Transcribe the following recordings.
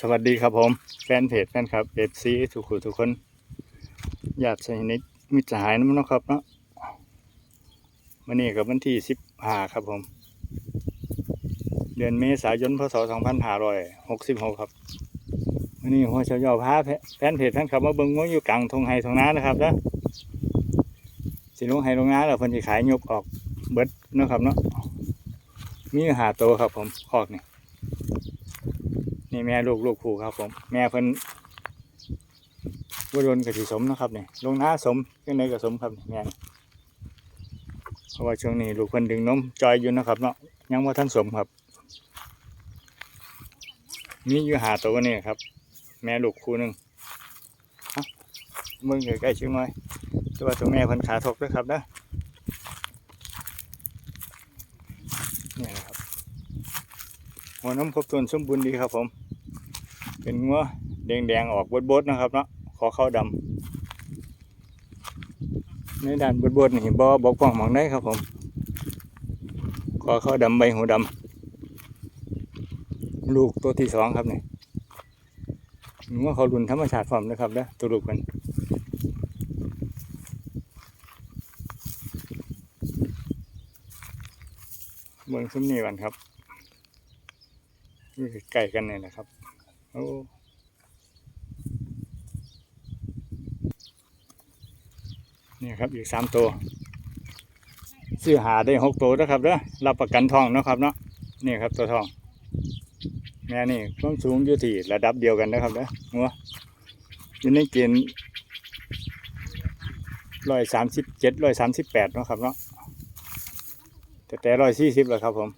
สวัสดีครับผมแฟนเพจแฟนครับเอฟซีทุกคนทุกคนญาติสนิทมิตรสหายน้ำนะครับเนาะวันนี้กับวันที่สิบห้าครับผม เดือนเมษายนพศสองพันห้าร้อยหกสิบหกครับวันนี้หัวเชาวยอพาแฟนเพจแฟนคลับมาเบิ้งงัวอยู่กลางทงไฮทงน้านะครับนะสิลงไฮลงนาแล้วเพิ่นสิขายยกออกเบิดนะครับเนาะมีอยู่หาโตวครับผมคอกเนี่ย นี่แม่ลูกลูกผูครับผม แม่เพิ่นวัโดนกะทิสมนะครับเนี่ยลงน้าสมยังไงก็สมครับแม่เพราะว่าช่วงนี้ลูกเพิ่นดึงนมจอยอยู่นะครับ เนาะยังว่าท่านสมครับมีอยู่หาตัวนี่ครับ แม่ลูกคู่หนึ่งมึงอยู่ใกล้ชิงหน่อยต่ว่าตัวแม่พิ่นขาทกด้วยครับนะนี่ครับหัวนมครบถ้วนสมบูรณ์ดีครับผม เป็นงัวแดงๆออกบดๆนะครับเนาะขอเข้าดำในด้านบดๆนี่บอบกป้องหมองได้ครับผมขอเข้าดำใบหูดำลูกตัวที่สองครับนี่งัวเขารุนธรรมชาติพร้อมนะครับเด้อตัวลูกมันเบิ่งซุ้มนี่ก่อนครับอยู่กันเนี่ยนะครับ โอ้นี่ครับอีกสามตัวซื้อหาได้หกตัวนะครับเด้อรับประกันทองนะครับเนาะนี่ครับตัวทองแม่นี่ความสูงอยู่ที่ระดับเดียวกันนะครับเด้อหัวอยู่ในเกณฑ์ร้อยสามสิบเจ็ดร้อยสามสิบแปดนะครับเนาะแต่แต่ร้อยสี่สิบแหละครับผม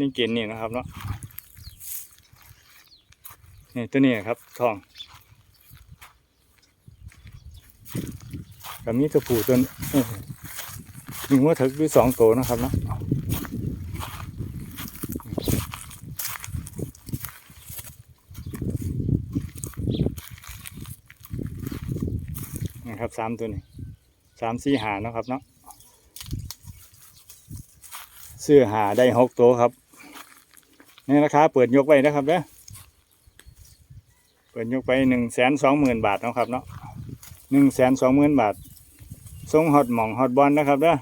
นี่เกณฑ์นี่นะครับเนาะนี่ตัวนี้ครับทองกับมีตัวผู้ตัวนี้หนึ่งว่าถึกด้วยสองตัวนะครับเนาะนี่ครับสามตัวนี้สามสี่หาเนาะครับเนาะซื้อหาได้หกตัวครับ นี่ราคาเปิดยกไว้นะครับเด้อเปิดยกไปหนึ่งแสนสองหมื่นบาทนะครับเนาะหนึ่งแสนสองหมื่นบาทส่งฮอตหม่องฮอตบอลนะครับเด้อ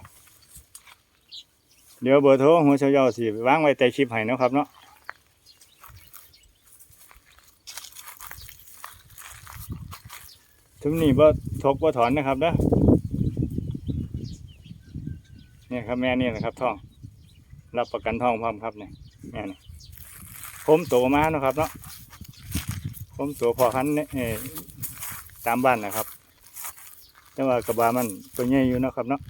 เดี๋ยวเบอร์โทรหัวเชายาสิวางไว้ใต้คลิปให้นะครับเนาะทุกนี้บ่ทกบ่ถอนนะครับเด้อเนี่ยครับแม่นี่แหละครับท่อง รับประกันทองพร้อมครับเนี่ยแม่นี่ ผมโตมาเนาะครับเนาะผมโตพอคันเนี่ยตามบ้านนะครับ แต่ว่ากระบามันตัวใหญ่อยู่เนาะครับเนาะ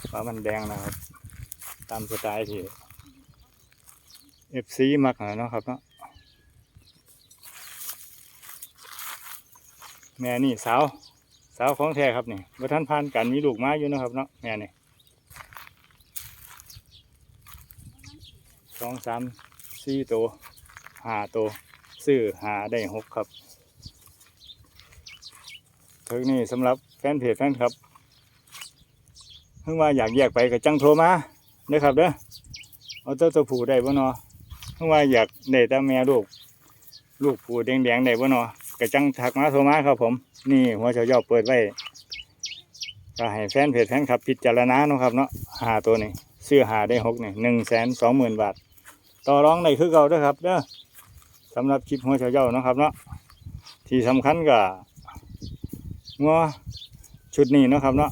กระบามันแดงนะครับ ตามสไตล์ที่เอฟซีมักนะเนาะครับเนาะแม่นี่สาวสาวของแท้ครับนี่ว่าท่านผ่านกันมีลูกมาอยู่เนาะครับเนาะแม่นี่สองสาม สี่ตัวห้าตัวซื้อหาได้หกครับถึงนี่สำหรับแฟนเพจแฟนครับเพิ่งว่าอยากแยกไปกับจังโทรมาเด้อครับเด้อเอาเจ้าตัวผูได้บ่เนอเพิ่งว่าอยากได้ต่แม่ลูกลูกผู้แดงๆได้บ่เนอกับจังทักมาโทรมาครับผม นี่หัวเฉายอเปิดไว้ก็ให้แฟนเพจแฟนครับพิจารณาเนาะครับเนาะหาตัวนี้ซื้อหาได้หกนี่หนึ่งแสนสองหมื่นบาท ต่อรองในคือเก่าด้วยครับเด้อสำหรับคลิปหัวเฉาเจ้านะครับเนาะที่สำคัญก็งัวชุดนี้นะครับเนาะ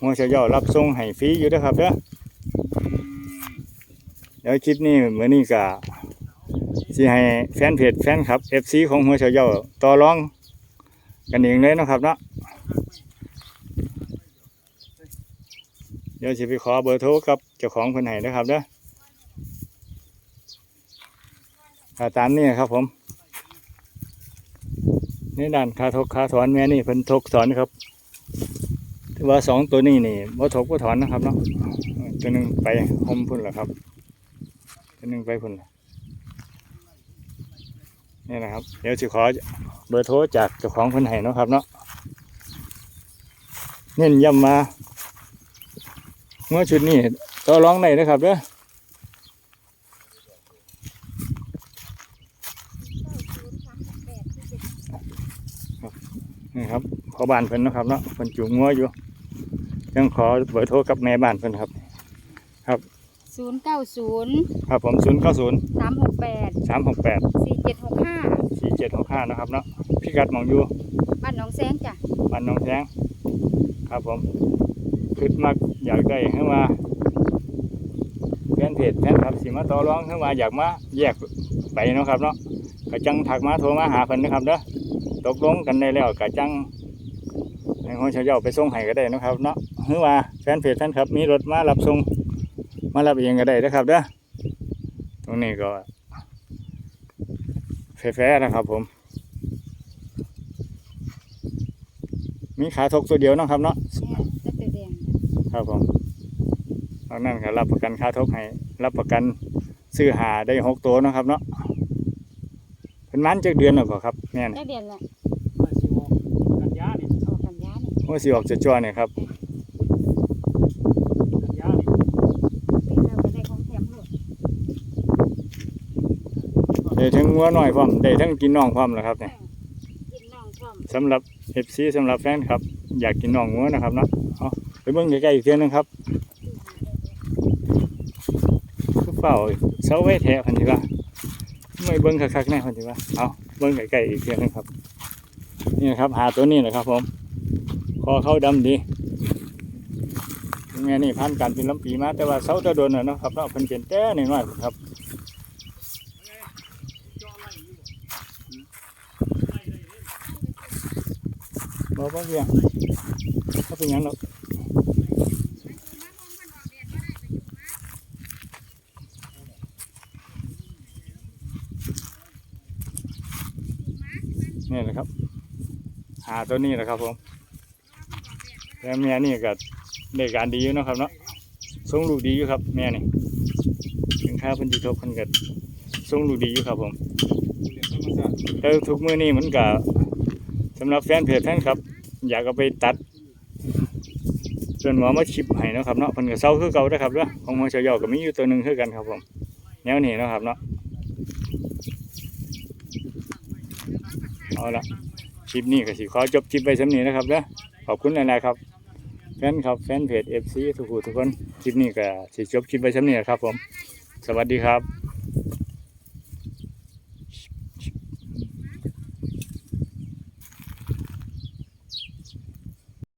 หัวเฉาเจ้ารับส่งให้ฟรีอยู่ด้อครับเด้อเดี๋ยวคลิปนี้เหมือนนี้ก็สิให้แฟนเพจแฟนคลับ FC ของหัวเฉาเจ้าต่อรองกันเองเลยนะครับเนาะเดี๋ยวสิไปขอเบอร์โทรกับเจ้าของเพิ่นให้นะครับเด้อ ก็ตามนี้ครับผมนี่ด้านคาทกคาถอนแม่นี่เพิ่นทกถอนครับถือว่าสองตัวนี้นี่บ่ทกบ่ถอนนะครับเนาะตัวหนึ่งไปหอมพุ่นแหละครับตัวหนึ่งไปพุ่นนี่นะครับ เดี๋ยวสิขอเบอร์โทรจากเจ้าของเพิ่นให้เนาะครับเนาะเน้นย้ำมาเมื่อชุดนี้ต่อร้องได้นะครับเด้อ ครับนี่ ครับพอบ้านเพิ่นเนาะครับเนาะเพิ่นจูงงัวอยู่ยังขอเบอร์โทรกับแม่บ้านเพิ่นครับ ศูนย์เก้าศูนย์ครับผมศูนย์เก้าศูนย์สามหกแปดสามหกแปดสี่เจ็ดหกห้าสี่เจ็ดหกห้านะครับเนาะพี่กัดหมองอยู่บ้านหนองแซงจ้ะบ้านหน้องแสงครับผมคิดมักอยากได้ขึ้นมาแฟนเพจแฟนครับสิมาต่อรองขึ้นมาอยากมาแยกไปเนาะครับเนาะกะจังถักมาโทรมาหาเพิ่นนะครับเด้อตกลงกันได้แล้วกะจัง ให้คนชาวเจ้าไปส่งให้ก็ได้นะครับเนาะหรือว่าแฟนเพจแฟนครับ มีรถมารับส่งมารับเองก็ได้นะครับเด้อตรงนี้ก็แฟร์ๆนะครับ ผม มีขาทกตัวเดียวนะครับเนาะครับผมตอนนั้นก็รับประกันค่าทกให้ รับประกันซื้อหาได้หกตัวนะครับเนาะเป็นมันจากเดือนหรือเปล่าครับแม่นได้เดือนละ กันยานี่ ออก กันยานี่ว่าสิออกจะจ้อเนี่ยครับกันยานี่เป็นเราก็ได้ของแถมหมดได้ทั้งงัวหน่อยพร้อมได้ทั้งกินน่องพร้อมแล้วครับเนี่ยกินน่องพร้อมสำหรับเอฟซีสำหรับแฟนครับ อยากกินน่องงัวนะครับเนาะเอาไปเบิ่งใกล้ๆอีกเทียหนึงครับคือเฝ้าเสาไว้แท้พันธิว่าไม่เบิ่งคักๆแน่พันธิว่าเอาเบิ่งใกล้ๆอีกเทียหนึงครับ นี่นะครับ หาตัวนี้นะครับผม คอเข้าดำดีแม่นี่พันการเป็นลำปีมา แต่ว่าเสาจะโดนน่ะเนาะครับเนาะเพิ่นเป็นแต่น้อยๆครับจอไล่อยู่ไล่ได้เด้บอกว่าเพียงเขาเป็นยังหรอกนี่แหละครับ หาตัวนี้แหละครับผม แล้วแม่นี่ก็ได้การดีอยู่นะครับเนาะส่งลูกดีอยู่ครับ แม่นี่ถึงค่าพันจิทบพันกัส่งลูกดีอยู่ครับผมเรียนธรรมศาสตร์แต่ทุกมือนี้มันก็สำหรับแฟนเพจแฟนครับ อยากเอาไปตัดส่วนหัวมาชิปให้นะครับเนาะพิ่นก็เซาคือเก่าเด้อครับเด้อของหัวเฉยาก็มีอยู่ตัวหนึ่งคือกันครับผมแนวนี้นะครับเนาะเอาละคลิปนี้ก็สิขอจบคลิปไว้สำนีนะครับเด้อ ขอบคุณหลายๆครับ แฟนครับแฟนเพจ FC ทุกๆทุกคนคลิปนี้ก็สิจบคลิปไปชั้นี้ครับผม สวัสดีครับ